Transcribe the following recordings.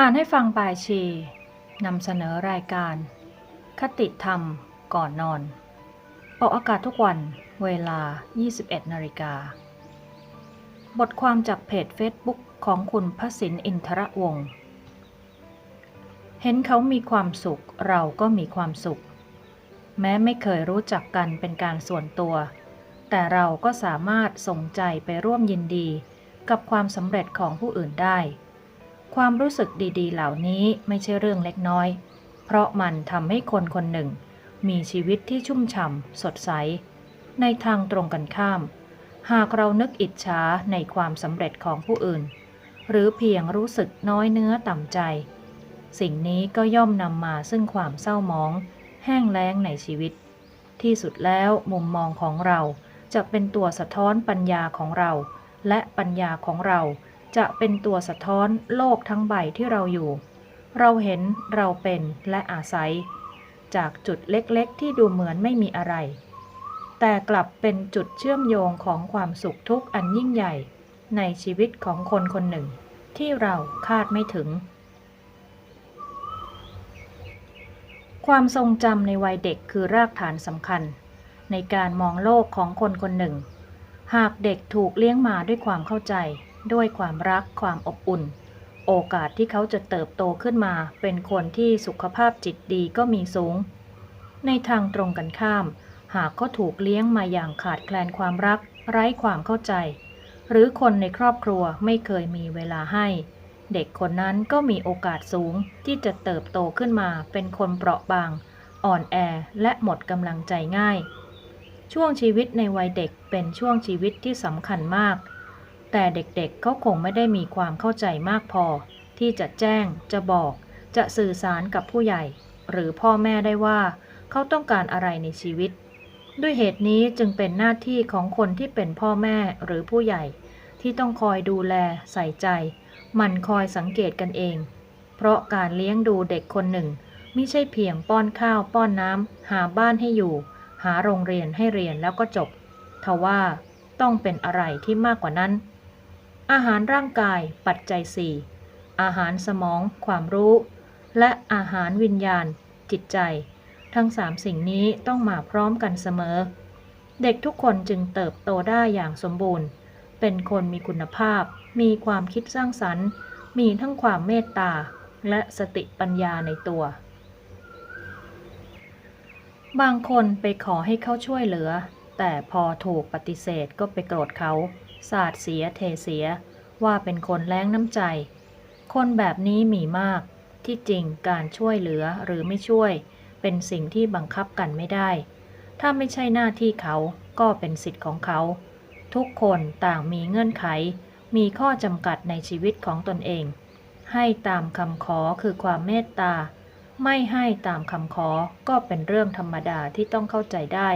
อ่านให้ฟังปลายชีนำเสนอรายการ คติธรรมก่อนนอน ออกอากาศทุกวันเวลา 21 นาฬิกา บทความจากเพจ Facebook ของคุณพสินอินทรวงศ์เห็นเขามีความสุขเราก็มีความสุข แม้ไม่เคยรู้จักกันเป็นการส่วนตัว แต่เราก็สามารถส่งใจไปร่วมยินดีกับความสำเร็จของผู้อื่นได้ ความรู้สึกดีๆ เหล่านี้ไม่ใช่เรื่องเล็กน้อย เพราะมันทำให้คนคนหนึ่ง มีชีวิตที่ชุ่มฉ่ำสดใส ในทางตรงกันข้าม หากเรานึกอิจฉาในความสำเร็จของผู้อื่น หรือเพียงรู้สึกน้อยเนื้อต่ำใจ สิ่งนี้ก็ย่อมนำมาซึ่งความเศร้าหมอง แห้งแล้งในชีวิต ที่สุดแล้วมุมมองของเราจะเป็นตัวสะท้อนปัญญาของเรา และปัญญาของเรา จะเป็นตัวสะท้อนโลกทั้งใบที่เราอยู่ เราเห็นเราเป็นและอาศัย จากจุดเล็กๆ ที่ดูเหมือนไม่มีอะไร แต่กลับเป็นจุดเชื่อมโยงของความสุขทุกข์อันยิ่งใหญ่ ในชีวิตของคนคนหนึ่ง ที่เราคาดไม่ถึง ความทรงจำในวัยเด็กคือรากฐานสำคัญ ในการมองโลกของคนคนหนึ่ง หากเด็กถูกเลี้ยงมาด้วยความเข้าใจ ด้วยความรักความอบอุ่น โอกาสที่เขาจะเติบโตขึ้นมา เป็นคนที่สุขภาพจิตดีก็มีสูง ในทางตรงกันข้าม หากเขาถูกเลี้ยงมาอย่างขาดแคลนความรัก ไร้ความเข้าใจ หรือคนในครอบครัวไม่เคยมีเวลาให้ เด็กคนนั้นก็มีโอกาสสูงที่จะเติบโตขึ้นมา เป็นคนเปราะบาง อ่อนแอและหมดกำลังใจง่ายช่วงชีวิตในวัยเด็กเป็นช่วงชีวิตที่สำคัญมาก แต่เด็กๆเขาคงไม่ได้มีความเข้าใจมากพอ ที่จะแจ้ง จะบอก จะสื่อสารกับผู้ใหญ่ หรือพ่อแม่ได้ว่าเขาต้องการอะไรในชีวิต ด้วยเหตุนี้จึงเป็นหน้าที่ของคนที่เป็นพ่อแม่หรือผู้ใหญ่ ที่ต้องคอยดูแล ใส่ใจ มันคอยสังเกตกันเอง เพราะการเลี้ยงดูเด็กคนหนึ่งไม่ใช่เพียงป้อนข้าวป้อนน้ำหาบ้านให้อยู่ หาโรงเรียนให้เรียนแล้วก็จบทว่าต้องเป็นอะไรที่มากกว่านั้น อาหารร่างกายปัจจัยสี่อาหารสมอง ความรู้ และอาหารวิญญาณ จิตใจ ทั้งสามสิ่งนี้ต้องมาพร้อมกันเสมอ เด็กทุกคนจึงเติบโตได้อย่างสมบูรณ์ เป็นคนมีคุณภาพ มีความคิดสร้างสรรค์ มีทั้งความเมตตา และสติปัญญาในตัว บางคนไปขอให้เขาช่วยเหลือ แต่พอถูกปฏิเสธก็ไปโกรธเขา สาดเสียเทเสีย ว่าเป็นคนแรงน้ำใจ คนแบบนี้มีมาก ที่จริงการช่วยเหลือหรือไม่ช่วย เป็นสิ่งที่บังคับกันไม่ได้ ถ้าไม่ใช่หน้าที่เขาก็เป็นสิทธิ์ของเขา ทุกคนต่างมีเงื่อนไข มีข้อจำกัดในชีวิตของตนเอง ให้ตามคำขอคือความเมตตา ไม่ให้ตามคำขอก็เป็นเรื่องธรรมดาที่ต้องเข้าใจได้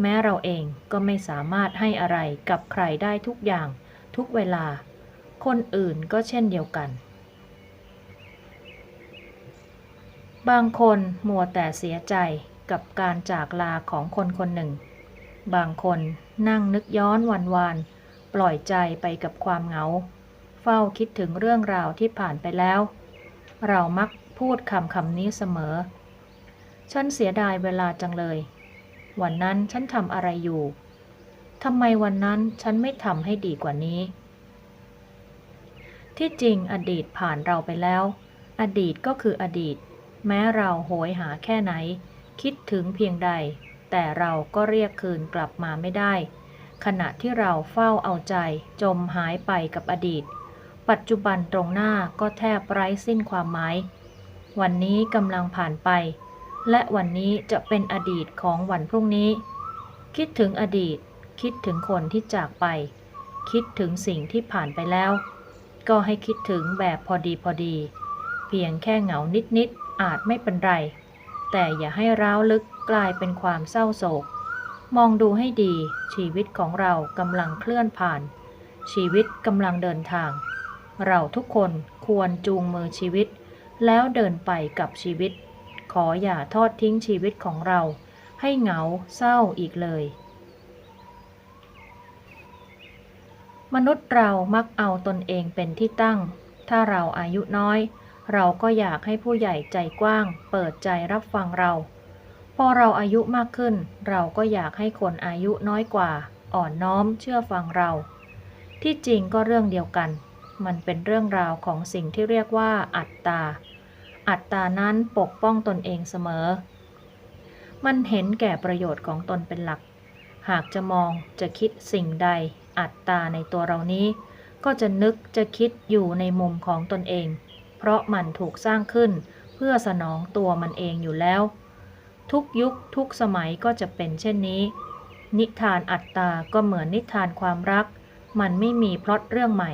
แม้เราเองก็ไม่สามารถให้อะไรกับใครได้ทุกอย่างทุกเวลา คนอื่นก็เช่นเดียวกัน บางคนมัวแต่เสียใจกับการจากลาของคนคนหนึ่ง บางคนนั่งนึกย้อนวันวานปล่อยใจไปกับความเหงา เฝ้าคิดถึงเรื่องราวที่ผ่านไปแล้ว เรามักพูดคำคำนี้เสมอ ฉันเสียดายเวลาจังเลย วันนั้นฉันทำอะไรอยู่ทำไมวันนั้นฉันไม่ทำให้ดีกว่านี้ ที่จริงอดีตผ่านเราไปแล้ว อดีตก็คืออดีต แม้เราโหยหาแค่ไหน คิดถึงเพียงใด แต่เราก็เรียกคืนกลับมาไม่ได้ ขณะที่เราเฝ้าเอาใจ จมหายไปกับอดีต ปัจจุบันตรงหน้าก็แทบไร้สิ้นความหมาย วันนี้กำลังผ่านไป และวันนี้จะเป็นอดีตของวันพรุ่งนี้ คิดถึงอดีต คิดถึงคนที่จากไป คิดถึงสิ่งที่ผ่านไปแล้ว ก็ให้คิดถึงแบบพอดีพอดี เพียงแค่เหงานิดๆ อาจไม่เป็นไร แต่อย่าให้ร้าวลึกกลายเป็นความเศร้าโศก มองดูให้ดี ชีวิตของเรากำลังเคลื่อนผ่าน ชีวิตกำลังเดินทาง เราทุกคนควรจูงมือชีวิต แล้วเดินไปกับชีวิต ขออย่าทอดทิ้งชีวิตของเรา ให้เหงาเศร้าอีกเลย มนุษย์เรามักเอาตนเองเป็นที่ตั้ง ถ้าเราอายุน้อย เราก็อยากให้ผู้ใหญ่ใจกว้าง เปิดใจรับฟังเรา พอเราอายุมากขึ้น เราก็อยากให้คนอายุน้อยกว่า อ่อนน้อมเชื่อฟังเรา ที่จริงก็เรื่องเดียวกัน มันเป็นเรื่องราวของสิ่งที่เรียกว่าอัตตา อัตตานั้นปกป้องตนเองเสมอ มันเห็นแก่ประโยชน์ของตนเป็นหลัก หากจะมองจะคิดสิ่งใด อัตตาในตัวเรานี้ ก็จะนึกจะคิดอยู่ในมุมของตนเอง เพราะมันถูกสร้างขึ้นเพื่อสนองตัวมันเองอยู่แล้ว ทุกยุคทุกสมัยก็จะเป็นเช่นนี้ นิทานอัตตาก็เหมือนนิทานความรัก มันไม่มีพล็อตเรื่องใหม่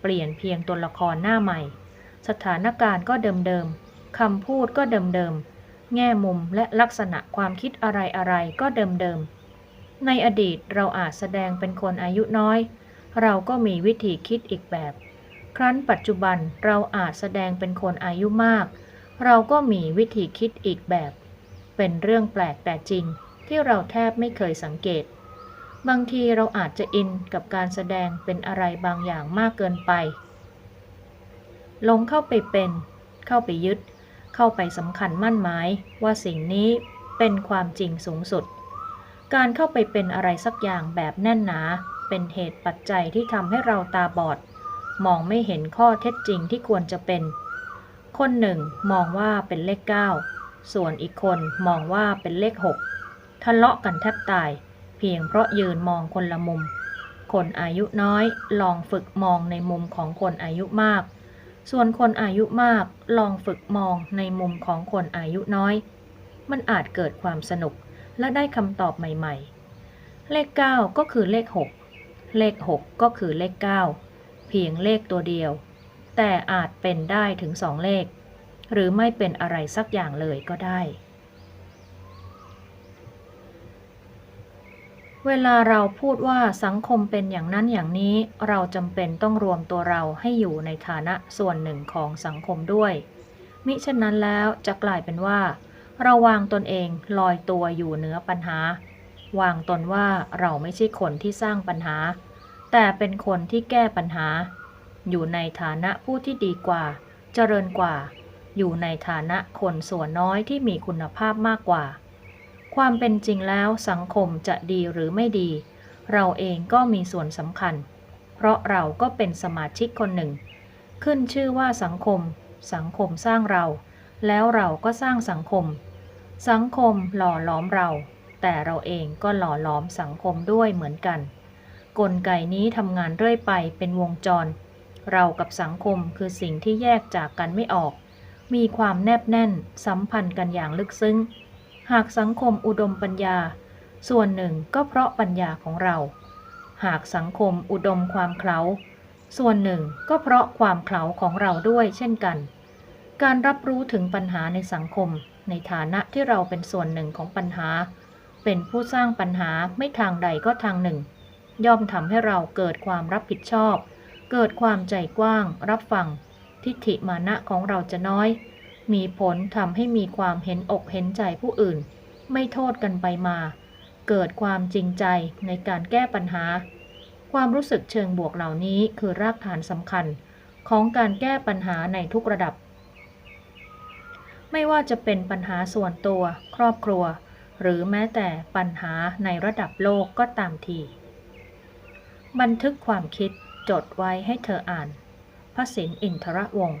เปลี่ยนเพียงตัวละครหน้าใหม่สถานการณ์ก็เดิม คำพูดก็เดิมๆ แง่มุมและลักษณะความคิดอะไรๆ ก็เดิมๆ ในอดีตเราอาจแสดงเป็นคนอายุน้อย เราก็มีวิธีคิดอีกแบบ ครั้นปัจจุบันเราอาจแสดงเป็นคนอายุมาก เราก็มีวิธีคิดอีกแบบ เป็นเรื่องแปลกแต่จริงที่เราแทบไม่เคยสังเกต บางทีเราอาจจะอินกับการแสดงเป็นอะไรบางอย่างมากเกินไป ลงเข้าไปเป็น เข้าไปยึด เข้าไปสำคัญมั่นหมายว่าสิ่งนี้เป็นความจริงสูงสุด การเข้าไปเป็นอะไรสักอย่างแบบแน่นหนา เป็นเหตุปัจจัยที่ทำให้เราตาบอด มองไม่เห็นข้อเท็จจริงที่ควรจะเป็น คนหนึ่งมองว่าเป็นเลข 9 ส่วนอีกคนมองว่าเป็นเลข 6 ทะเลาะกันแทบตาย เพียงเพราะยืนมองคนละมุม คนอายุน้อยลองฝึกมองในมุมของคนอายุมาก ส่วนคนอายุมากลองฝึกมองในมุมของคนอายุน้อย มันอาจเกิดความสนุกและได้คำตอบใหม่ๆ เลข 9 ก็คือเลข 6 เลข 6 ก็คือเลข 9 เพียงเลขตัวเดียว แต่อาจเป็นได้ถึงสองเลข หรือไม่เป็นอะไรสักอย่างเลยก็ได้ เวลาเราพูดว่าสังคมเป็นอย่างนั้นอย่างนี้ เราจำเป็นต้องรวมตัวเราให้อยู่ในฐานะส่วนหนึ่งของสังคมด้วย มิฉะนั้นแล้วจะกลายเป็นว่า เราวางตนเองลอยตัวอยู่เหนือปัญหา วางตนว่าเราไม่ใช่คนที่สร้างปัญหา แต่เป็นคนที่แก้ปัญหา อยู่ในฐานะผู้ที่ดีกว่า เจริญกว่า อยู่ในฐานะคนส่วนน้อยที่มีคุณภาพมากกว่า ความเป็นจริงแล้วสังคมจะดีหรือไม่ดี เราเองก็มีส่วนสำคัญ เพราะเราก็เป็นสมาชิกคนหนึ่ง ขึ้นชื่อว่าสังคม สังคมสร้างเรา แล้วเราก็สร้างสังคม สังคมหล่อหลอมเรา แต่เราเองก็หล่อหลอมสังคมด้วยเหมือนกัน กลไกนี้ทำงานเรื่อยไปเป็นวงจร เรากับสังคมคือสิ่งที่แยกจากกันไม่ออก มีความแนบแน่น สัมพันธ์กันอย่างลึกซึ้ง หากสังคมอุดมปัญญา ส่วนหนึ่งก็เพราะปัญญาของเรา หากสังคมอุดมความเคลาส่วนหนึ่งก็เพราะความเคลาของเราด้วยเช่นกัน การรับรู้ถึงปัญหาในสังคม ในฐานะที่เราเป็นส่วนหนึ่งของปัญหา เป็นผู้สร้างปัญหาไม่ทางใดก็ทางหนึ่ง ย่อมทำให้เราเกิดความรับผิดชอบ เกิดความใจกว้าง รับฟัง ทิฏฐิมานะของเราจะน้อย มีผลทำให้มีความเห็นอกเห็นใจผู้อื่น ไม่โทษกันไปมา เกิดความจริงใจในการแก้ปัญหา ความรู้สึกเชิงบวกเหล่านี้คือรากฐานสำคัญของการแก้ปัญหาในทุกระดับ ไม่ว่าจะเป็นปัญหาส่วนตัว ครอบครัว หรือแม้แต่ปัญหาในระดับโลกก็ตามที บันทึกความคิดจดไว้ให้เธออ่าน พระสินอินทรวงศ์